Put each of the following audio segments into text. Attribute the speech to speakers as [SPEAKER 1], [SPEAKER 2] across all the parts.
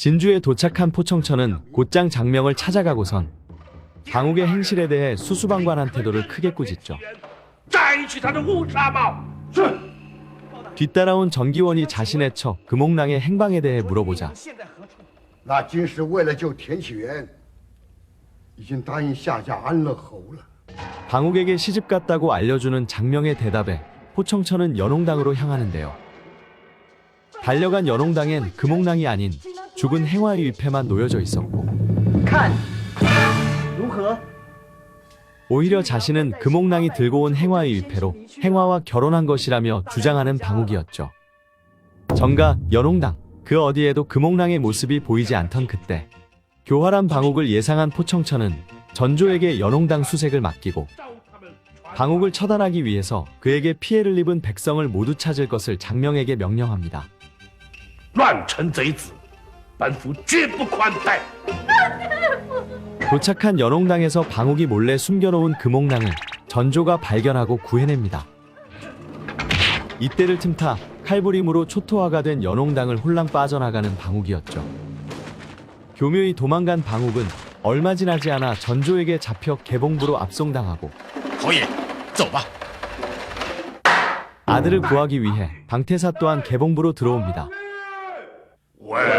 [SPEAKER 1] 진주에 도착한 포청천은 곧장 장명을 찾아가고선 강욱의 행실에 대해 수수방관한 태도를 크게 꾸짖죠. 뒤따라온 정기원이 자신의 처 금옥랑의 행방에 대해 물어보자 방욱에게 시집 갔다고 알려주는 장명의 대답에 포청천은 연홍당으로 향하는데요. 달려간 연홍당엔 금옥랑이 아닌 죽은 행화의 위패만 놓여져 있었고
[SPEAKER 2] 看如何？
[SPEAKER 1] 오히려 자신은 금옥랑이 들고 온 행화의 위패로 행화와 결혼한 것이라며 주장하는 방욱이었죠. 정가 연홍당 그 어디에도 금옥랑의 모습이 보이지 않던 그때 교활한 방욱을 예상한 포청천은 전조에게 연홍당 수색을 맡기고 방욱을 처단하기 위해서 그에게 피해를 입은 백성을 모두 찾을 것을 장명에게 명령합니다.
[SPEAKER 3] 乱臣贼子， 本府绝不宽待。
[SPEAKER 1] 도착한 연홍당에서 방욱이 몰래 숨겨놓은 금옥랑을 전조가 발견하고 구해냅니다. 이때를 틈타 칼부림으로 초토화가 된 연홍당을 홀랑 빠져나가는 방욱이었죠. 교묘히 도망간 방욱은 얼마 지나지 않아 전조에게 잡혀 개봉부로 압송당하고
[SPEAKER 4] 侯爷，走吧。
[SPEAKER 1] 아들을 구하기 위해 방태사 또한 개봉부로 들어옵니다.
[SPEAKER 3] 황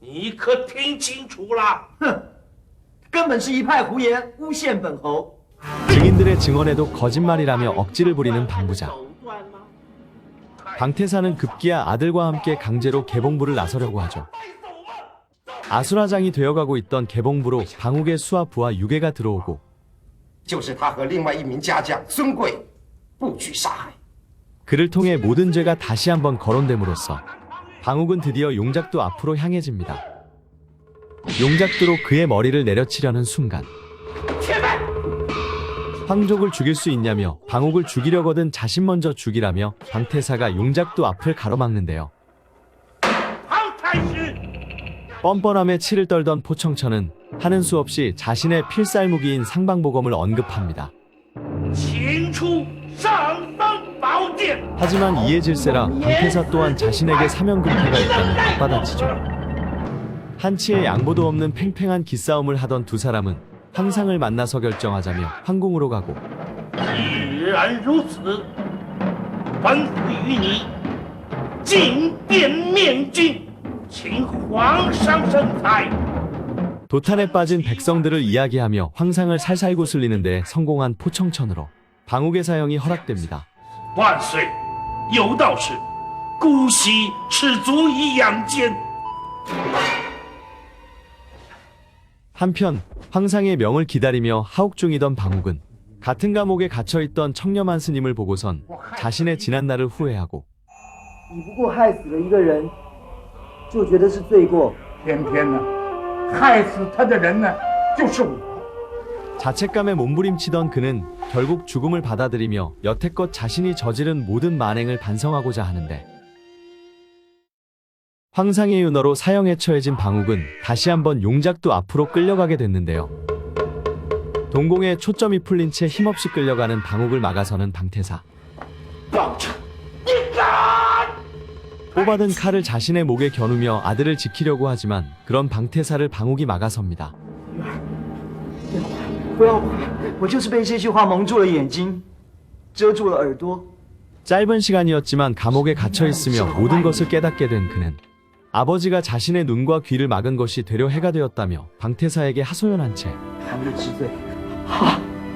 [SPEAKER 3] 你可听清楚了？
[SPEAKER 2] 哼，根本是一派胡言，诬陷本侯。
[SPEAKER 1] 증인들의 증언에도 거짓말이라며 억지를 부리는 방부자.
[SPEAKER 3] 手段吗？
[SPEAKER 1] 방태사는 급기야 아들과 함께 강제로 개봉부를 나서려고 하죠. 아수라장이 되어가고 있던 개봉부로 방욱의 수와 부하 유괴가 들어오고
[SPEAKER 5] 就是他和另外一名家将孙贵不许杀害。
[SPEAKER 1] 그를 통해 모든 죄가 다시 한번 거론됨으로써 방욱은 드디어 용작도 앞으로 향해집니다. 용작도로 그의 머리를 내려치려는 순간 황족을 죽일 수 있냐며 방옥을 죽이려거든 자신 먼저 죽이라며 방태사가 용작도 앞을 가로막는데요. 뻔뻔함에 치를 떨던 포청천은 하는 수 없이 자신의 필살무기인 상방보검을 언급합니다.
[SPEAKER 3] 진추 상방
[SPEAKER 1] 하지만 이에 질세라 방패사 또한 자신에게 사명금패가 있다는 맞받아치죠. 한치의 양보도 없는 팽팽한 기싸움을 하던 두 사람은 황상을 만나서 결정하자며 항공으로 가고 도탄에 빠진 백성들을 이야기하며 황상을 살살 구슬리는데 성공한 포청천으로 방우계 사형이 허락됩니다.
[SPEAKER 3] 万岁，有道是，姑息赤足以养奸。
[SPEAKER 1] 한편 황상의 명을 기다리며 하옥 중이던 방욱은 같은 감옥에 갇혀있던 청렴한 스님을 보고선 자신의 지난날을 후회하고
[SPEAKER 6] 你不过害死了一个人，就觉得是罪过。
[SPEAKER 7] 偏偏呢，害死他的人呢，就是我。
[SPEAKER 1] 자책감에 몸부림치던 그는 결국 죽음을 받아들이며 여태껏 자신이 저지른 모든 만행을 반성하고자 하는데 황상의 윤어로 사형에 처해진 방욱은 다시 한번 용작도 앞으로 끌려가게 됐는데요. 동공에 초점이 풀린 채 힘없이 끌려가는 방욱을 막아서는 방태사. 뽑아든 칼을 자신의 목에 겨누며 아들을 지키려고 하지만 그런 방태사를 방욱이 막아섭니다.
[SPEAKER 6] 不要管，我就是被这句话蒙住了眼睛，遮住了耳朵。
[SPEAKER 1] 짧은 시간이었지만 감옥에 갇혀 있으며 모든 것을 깨닫게 된 그는 아버지가 자신의 눈과 귀를 막은 것이 되려 해가 되었다며 방태사에게 하소연한 채
[SPEAKER 6] 唐日知罪，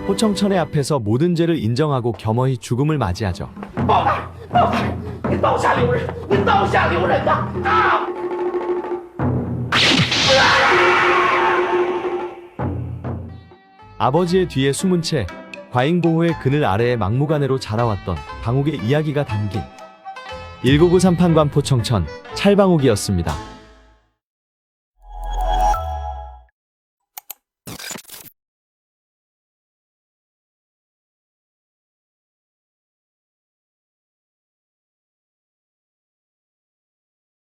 [SPEAKER 1] 호청천의 앞에서 모든 죄를 인정하고 겸허히 죽음을 맞이하죠.
[SPEAKER 2] 报来，报来！你刀下留人，你刀下留人呐！啊！
[SPEAKER 1] 아버지의 뒤에 숨은 채 과잉보호의 그늘 아래의 막무가내로 자라왔던 방욱의 이야기가 담긴 1993 판관포 청천 찰방욱이었습니다.